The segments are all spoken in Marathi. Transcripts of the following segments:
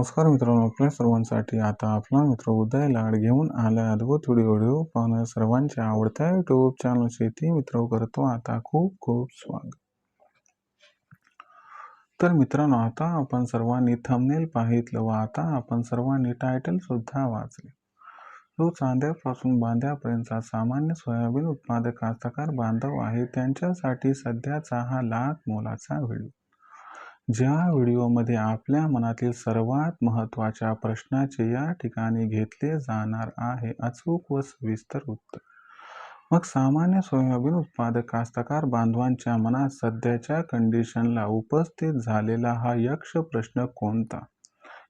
नमस्कार मित्रांनो आपल्या सर्वांसाठी आता आपला मित्र उदय लाड घेऊन आला अद्भुत व्हिडिओ व्हिडिओ पाहणं सर्वांच्या आवडत्या युट्यूब चॅनल शेती मित्र करतो आता खूप खूप स्वागत. तर मित्रांनो आता आपण सर्वांनी थंबनेल पाहितलं व आता आपण सर्वांनी टायटल सुद्धा वाचले. जो चांद्यापासून बांध्यापर्यंतचा सामान्य सोयाबीन उत्पादक कास्तकार बांधव आहे त्यांच्यासाठी सध्याचा हा लाख मोलाचा व्हिडिओ. ज्या व्हिडिओमध्ये आपल्या मनातील सर्वात महत्त्वाच्या प्रश्नाचे या ठिकाणी घेतले जाणार आहे अचूक व सविस्तर उत्तर. मग सामान्य सोयाबीन उत्पादक कास्तकार बांधवांच्या मनात सध्याच्या कंडिशनला उपस्थित झालेला हा यक्ष प्रश्न कोणता?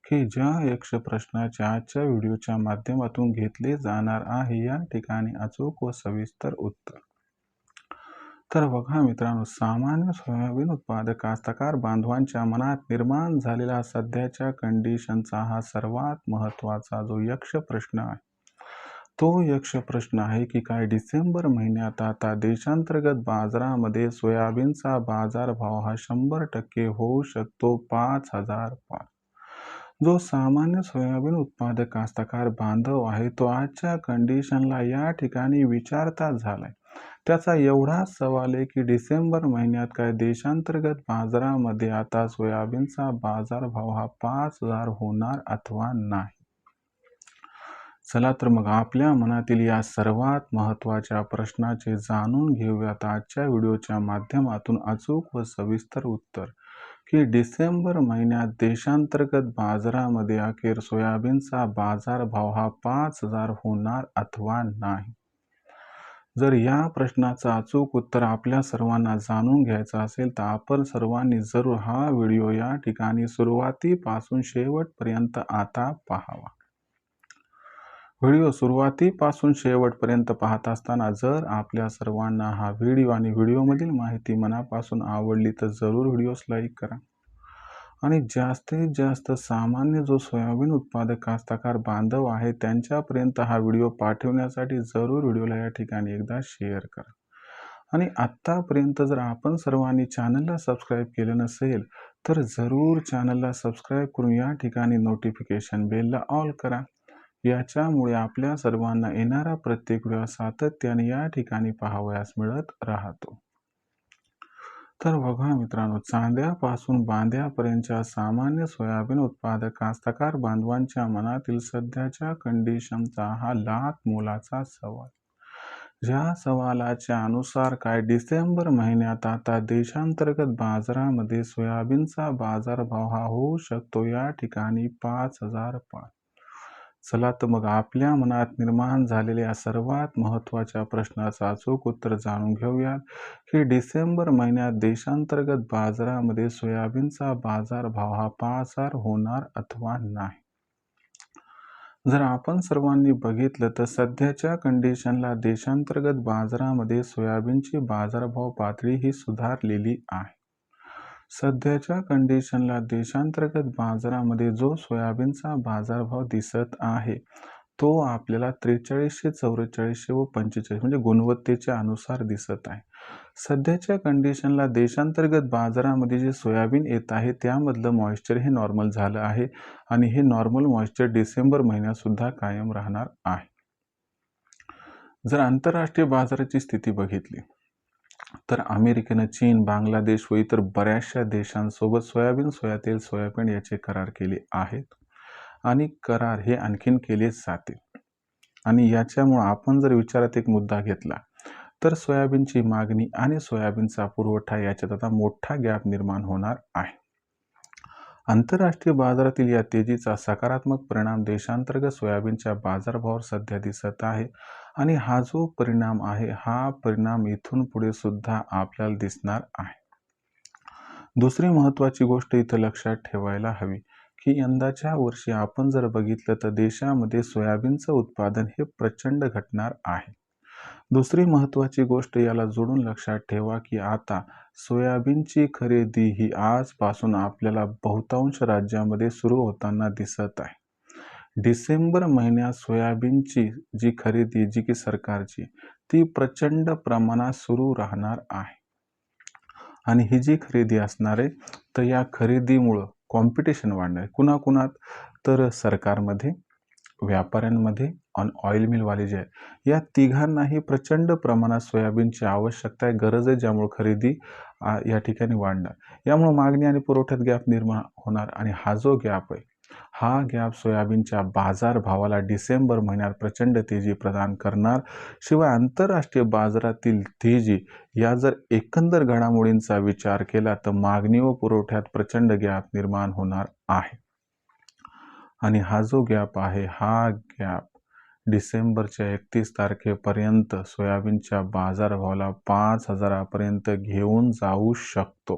की ज्या यक्ष प्रश्नाच्या आजच्या व्हिडिओच्या माध्यमातून घेतले जाणार आहे या ठिकाणी अचूक व सविस्तर उत्तर. तर बघा मित्रांनो सामान्य सोयाबीन उत्पादक कास्तकार बांधवांच्या मनात निर्माण झालेला सध्याच्या कंडिशनचा हा सर्वात महत्त्वाचा जो यक्ष प्रश्न आहे. तो यक्ष प्रश्न आहे की काय डिसेंबर महिन्यात आता देशांतर्गत बाजारामध्ये सोयाबीनचा बाजारभाव हा शंभर टक्के होऊ शकतो पाच हजार पाच. जो सामान्य सोयाबीन उत्पादक कास्तकार बांधव आहे तो आजच्या कंडिशनला या ठिकाणी विचारता झालाय. त्याचा एवढाच सवाल आहे की डिसेंबर महिन्यात काय देशांतर्गत बाजारामध्ये आता सोयाबीनचा बाजारभाव हा पाच हजार होणार अथवा नाही? चला तर मग आपल्या मनातील या सर्वात महत्त्वाच्या प्रश्नाचे जाणून घेऊयात आजच्या व्हिडिओच्या माध्यमातून अचूक व सविस्तर उत्तर. की डिसेंबर महिन्यात देशांतर्गत बाजारामध्ये अखेर सोयाबीनचा बाजारभाव हा पाच हजार होणार अथवा नाही? जर या प्रश्नाचं अचूक उत्तर आपल्या सर्वांना जाणून घ्यायचं असेल तर आपण सर्वांनी जरूर हा व्हिडिओ या ठिकाणी सुरुवातीपासून शेवटपर्यंत आता पाहावा. व्हिडिओ सुरुवातीपासून शेवटपर्यंत पाहत असताना जर आपल्या सर्वांना हा व्हिडिओ आणि व्हिडिओमधील माहिती मनापासून आवडली तर जरूर व्हिडिओस लाईक करा. आणि जास्तीत जास्त सामान्य जो सोयाबीन उत्पादक कास्तकार बांधव आहे त्यांच्यापर्यंत हा व्हिडिओ पाठवण्यासाठी जरूर व्हिडिओला या ठिकाणी एकदा शेअर करा. आणि आत्तापर्यंत जर आपण सर्वांनी चॅनलला सबस्क्राईब केलं नसेल तर जरूर चॅनलला सबस्क्राईब करून या ठिकाणी नोटिफिकेशन बेलला ऑल करा. याच्यामुळे आपल्या सर्वांना येणारा प्रत्येक वेळा सातत्याने या ठिकाणी पाहावयास मिळत राहतो. तर बघा मित्रांनो चांद्यापासून बांध्यापर्यंतच्या सामान्य सोयाबीन उत्पादक कास्तकार बांधवांच्या मनातील सध्याच्या कंडिशनचा हा लाख मोलाचा सवाल. या सवालाच्या अनुसार काय डिसेंबर महिन्यात आता देशांतर्गत बाजारामध्ये सोयाबीनचा बाजारभाव हा होऊ शकतो या ठिकाणी पाच हजार पाच चला तर मग आपल्या मनात निर्माण झालेल्या सर्वात महत्त्वाच्या प्रश्नाचं अचूक उत्तर जाणून घेऊयात. की डिसेंबर महिन्यात देशांतर्गत बाजारामध्ये सोयाबीनचा बाजारभाव हा पाच हजार होणार अथवा नाही? जर आपण सर्वांनी बघितलं तर सध्याच्या कंडिशनला देशांतर्गत बाजारामध्ये सोयाबीनची बाजारभाव पातळी ही सुधारलेली आहे. सध्याच्या कंडिशनला देशांतर्गत बाजारामध्ये जो सोयाबीनचा बाजारभाव दिसत आहे तो आपल्याला त्रेचाळीसशे चौवेचाळीसशे व पंचेचाळीस म्हणजे गुणवत्तेच्या अनुसार दिसत आहे. सध्याच्या कंडिशनला देशांतर्गत बाजारामध्ये जे सोयाबीन येत आहे त्यामधलं मॉइश्चर हे नॉर्मल झालं आहे आणि हे नॉर्मल मॉइश्चर डिसेंबर महिन्यातसुद्धा कायम राहणार आहे. जर आंतरराष्ट्रीय बाजाराची स्थिती बघितली तर अमेरिकेनं चीन बांगलादेश व इतर बऱ्याचशा देशांसोबत सोयाबीन सोयातेल सोयाबीन याचे करार केले आहेत. आणि करार हे आणखीन केले जाते आणि याच्यामुळं आपण जर विचारात एक मुद्दा घेतला तर सोयाबीनची मागणी आणि सोयाबीनचा पुरवठा याच्यात आता मोठा गॅप निर्माण होणार आहे. आंतरराष्ट्रीय बाजारातील या तेजीचा सकारात्मक परिणाम देशांतर्गत सोयाबीनच्या बाजारभावावर सध्या दिसत आहे. आणि हा जो परिणाम आहे हा परिणाम इथून पुढे सुद्धा आपल्याला दिसणार आहे. दुसरी महत्त्वाची गोष्ट इथं लक्षात ठेवायला हवी की यंदाच्या वर्षी आपण जर बघितलं तर देशामध्ये सोयाबीनचं उत्पादन हे प्रचंड घटणार आहे. दुसरी महत्त्वाची गोष्ट याला जोडून लक्षात ठेवा की आता सोयाबीनची खरेदी ही आजपासून आपल्याला बहुतांश राज्यामध्ये सुरू होताना दिसत आहे. डिसेंबर महिन्यात सोयाबीनची जी खरेदी जी की सरकारची ती प्रचंड प्रमाणात सुरू राहणार आहे. आणि ही जी खरेदी असणार आहे तर या खरेदीमुळं कॉम्पिटिशन वाढणार आहे. कुणाकुणात? तर सरकारमध्ये व्यापाऱ्यांमध्ये आणि ऑइल मिलवाले जे आहे. या तिघांनाही प्रचंड प्रमाणात सोयाबीनची आवश्यकता आहे. गरज आहे ज्यामुळे खरेदी या ठिकाणी वाढणार. यामुळे मागणी आणि पुरवठ्यात गॅप निर्माण होणार आणि हा जो गॅप आहे हा गॅप सोयाबीनच्या बाजारभावाला डिसेंबर महिन्यात प्रचंड तेजी प्रदान करणार. शिवाय आंतरराष्ट्रीय बाजारातील तेजी या जर एकंदर घडामोडींचा विचार केला तर मागणी व पुरवठ्यात प्रचंड गॅप निर्माण होणार आहे. आणि हा जो गॅप आहे हा गॅप डिसेंबरच्या एकतीस तारखेपर्यंत सोयाबीनच्या बाजारभावाला पाच हजारापर्यंत घेऊन जाऊ शकतो.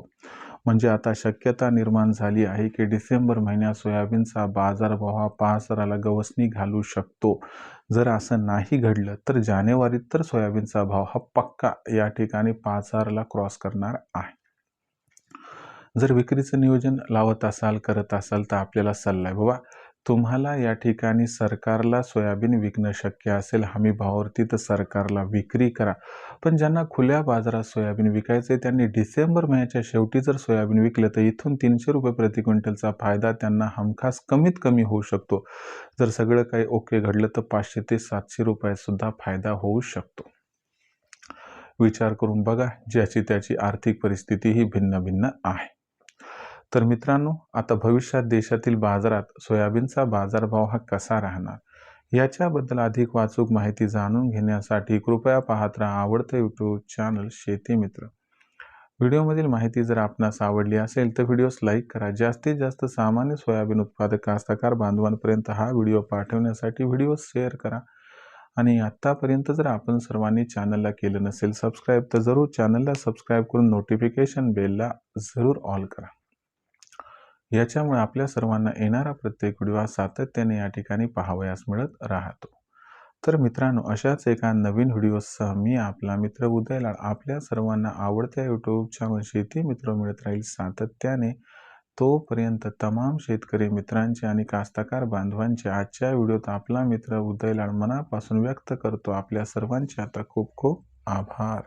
म्हणजे आता शक्यता निर्माण झाली आहे की डिसेंबर महिन्यात सोयाबीनचा बाजारभाव हा पाच हजाराला गवसणी घालू शकतो. जर असं नाही घडलं तर जानेवारीत तर सोयाबीनचा भाव हा पक्का या ठिकाणी पाच हजाराला क्रॉस करणार आहे. जर विक्रीचं नियोजन लावत असाल करत असाल तर आपल्याला सल्ला आहे. बाबा तुम्हाला या ठिकाणी सरकारला सोयाबीन विकणं शक्य असेल हमी भावावरती तर सरकारला विक्री करा. पण ज्यांना खुल्या बाजारात सोयाबीन विकायचं आहे त्यांनी डिसेंबर महिन्याच्या शेवटी जर सोयाबीन विकलं तर इथून तीनशे रुपये प्रति क्विंटलचा फायदा त्यांना हमखास कमीत कमी होऊ शकतो. जर सगळं काही ओके घडलं तर पाचशे ते सातशे रुपयासुद्धा फायदा होऊ शकतो. विचार करून बघा ज्याची त्याची आर्थिक परिस्थिती ही भिन्न भिन्न आहे. तर मित्रांनो आता भविष्यात देशातील बाजारात सोयाबीनचा बाजारभाव हा कसा राहणार? याच्याबद्दल अधिक वाचूक माहिती जाणून घेण्यासाठी कृपया पाहत राहा आवडतं यूट्यूब चॅनल शेती मित्र. व्हिडिओमधील माहिती जर आपणास आवडली असेल तर व्हिडिओस लाईक करा. जास्तीत जास्त सामान्य सोयाबीन उत्पादक कास्तकार बांधवांपर्यंत हा व्हिडिओ पाठवण्यासाठी व्हिडिओ शेअर करा. आणि आत्तापर्यंत जर आपण सर्वांनी चॅनलला केलं नसेल सबस्क्राईब तर जरूर चॅनलला सबस्क्राईब करून नोटिफिकेशन बेलला जरूर ऑल करा. याच्यामुळे आपल्या सर्वांना येणारा प्रत्येक व्हिडिओ हा सातत्याने या ठिकाणी पाहावयास मिळत राहतो. तर मित्रांनो अशाच एका नवीन व्हिडिओसह मी आपला मित्र उदयलाल आपल्या सर्वांना आवडत्या यूट्यूब चॅनल शेती मित्र मिळत राहील सातत्याने. तोपर्यंत तमाम शेतकरी मित्रांचे आणि कास्तकार बांधवांचे आजच्या व्हिडिओत आपला मित्र उदयलाड मनापासून व्यक्त करतो. आपल्या सर्वांचे आता खूप खूप आभार.